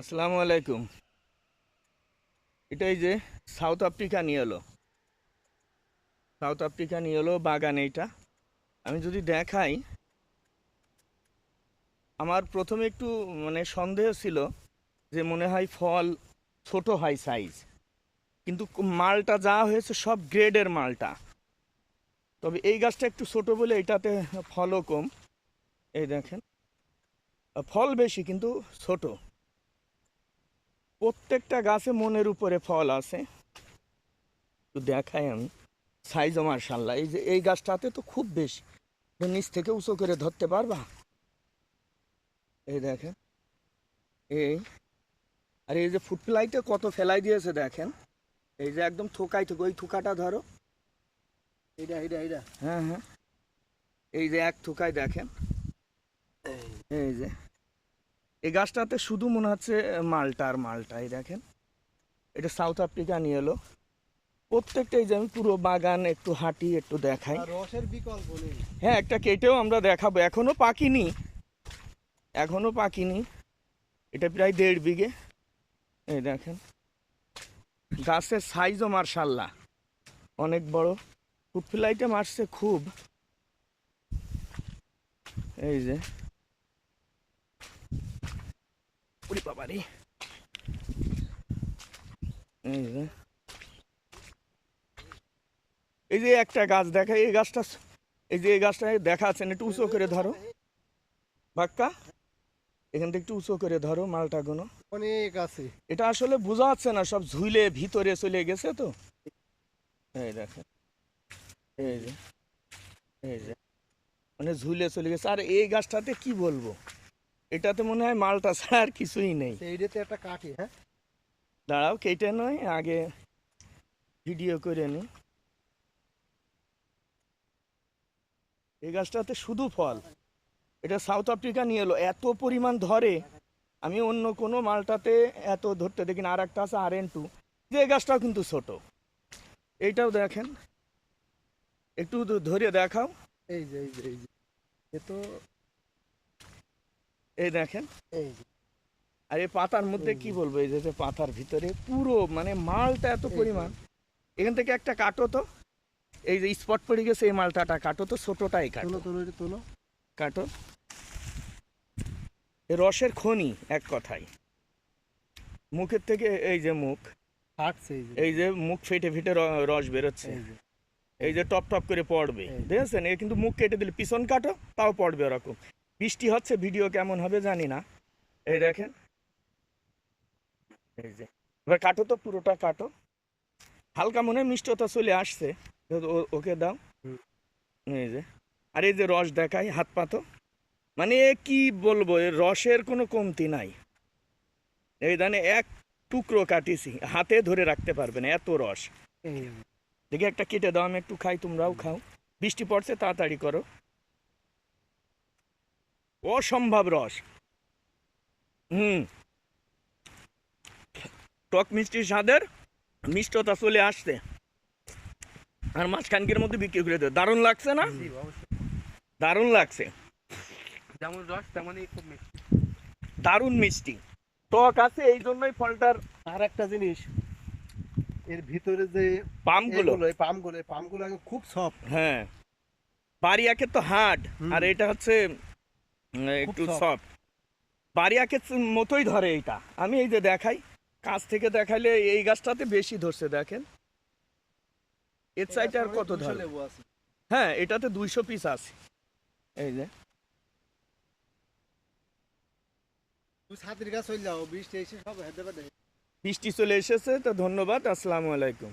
আসসালামু আলাইকুম। এটাই যে সাউথ আফ্রিকা নিয়ে এলো। সাউথ আফ্রিকা নিয়ে এলো বাগান এইটা আমি যদি দেখাই, আমার প্রথমে একটু মানে সন্দেহ ছিল যে মনে হয় ফল ছোট হয় সাইজ কিন্তু মালটা যা হয়েছে সব গ্রেডের মালটা। তবে এই গাছটা একটু ছোট বলে এটাতে ফলও কম। এই দেখেন। ফল বেশি কিন্তু ছোট। প্রত্যেকটা গাছে মনের উপরে ফল আছে। একটু দেখাই আমি। সাইজও মার্শাল্লাহ এই যে, এই গাছটাতে তো খুব বেশি। নিচ থেকে উঁচু করে ধরতে পারবা? এই দেখেন। এই। আর, এই যে ফুটপ্লাইটে কত ফেলাই দিয়েছে, দেখেন। এই যে একদম থোকাই থোক, ওই থোকাটা ধরো। এইটা এইটা এইটা হ্যাঁ হ্যাঁ। এই যে এক থোকায় দেখেন। এই যে। এই গাছটাতে শুধু মনে হচ্ছে মালটা আর মালটা এই দেখেন। এটা সাউথ আফ্রিকা নিয়ে এলো। প্রত্যেকটাই যে আমি পুরো বাগান একটু হাঁটি একটু দেখাই। রসের বিকল্প নেই। হ্যাঁ একটা কেটেও আমরা দেখাবো। এখনও পাকিনি। এখনও পাকিনি। এটা প্রায় দেড় বিঘে। এই দেখেন। গাছের সাইজও মার্শাল্লাহ। অনেক বড়। ফুটফুলাইটে মারছে খুব। এই যে। ওরে বাবারে এই যে। এই যে একটা গাছ দেখা এই গাছটা এই যে এই গাছটা দেখাচ্ছেন একটু উঁচু করে ধরো। বাক্কা এখান থেকে একটু উঁচু করে ধরো মালটাগুলো। অনেক আছে। এটা আসলে বোঝা যাচ্ছে না সব ঝুলে ভিতরে চলে গেছে তো। এই দেখেন এই যে এই যে মানে ঝুলে চলে গেছে। আর এই গাছটাতে কি বলব? এটাতে মনে হয় মালটা ছাড়া আর কিছুই নেই। সেইটাতে একটা কাঠি হ্যাঁ? দাঁড়াও কেটে নয় আগে ভিডিও করে নি। এই গাছটাতে শুধু ফল। এটা সাউথ আফ্রিকা নিয়ে এলো এত পরিমাণ ধরে। আমি অন্য কোনো মালটাতে এত ধরতে দেখি না আর একটা আছে আর এন টু যে এই গাছটাও কিন্তু ছোট। এইটাও দেখেন। একটু ধরে দেখাও। এই যে এই যে এই যে। এ তো এই দেখেন। এই আর এই পাতার মধ্যে কি বলব এই যে পাতার ভিতরে পুরো মানে মালটা এত পরিমাণ। এখান থেকে একটা কাটো তো। এই যে স্পট পড়ে গেছে এই মালটাটা কাটো তো ছোটটাই কাটো। তোলো কাটো। রসের খনি এক কথায়। মুখের থেকে এই যে মুখ। এই যে। মুখ ফেটে ফেটে রস বেরোচ্ছে। এই যে। টপ টপ করে পড়বে। দেখেছেন? এ কিন্তু মুখ কেটে দিলে। পিছন কাটো তাও পড়বে ওরকম। বৃষ্টি হচ্ছে ভিডিও কেমন হবে জানি না। এই দেখেন। এই যে এবার কাটো তো পুরোটা কাটো। হালকা মনে হয় মিষ্টতা চলে আসছে। ওকে দাও। এই যে আর এই যে রস দেখাই হাত পাতো মানে কি বলব এর রসের কোনো কমতি নাই। এই দানে এক টুকরো কাটিছি হাতে ধরে রাখতে পারবে না এত রস। দেখি একটা কেটে দাও আমি একটু খাই তোমরাও খাও। বৃষ্টি পড়ছে তাড়াতাড়ি করো। অসম্ভব রস। হুম। টক মিষ্টি স্বাদের মিষ্টতা চলে আসছে। আর মাঝখানকের মধ্যে বিক্রি করে দেবে। দারুণ লাগছে না? দারুণ লাগছে। যেমন রস তেমনই খুব মিষ্টি। দারুণ মিষ্টি। টক আছে এই জন্যই ফলটার আর একটা জিনিস এর ভিতরে যে পামগুলো। এই পামগুলো পামগুলো খুব সফট। হ্যাঁ। বাড়িয়াকে তো হার্ড। আর এটা হচ্ছে একটু। সফট বাড়িয়াকে মতোই ধরে এইটা। আমি এই যে দেখাই কাছ থেকে দেখাইলে এই গাছটাতে বেশি ধরছে দেখেন। এর সাইডে আর কত ধরে হ্যাঁ এটাতে দুইশো পিস আছে। এই যে। বৃষ্টি চলে এসেছে তো ধন্যবাদ আসসালামু আলাইকুম।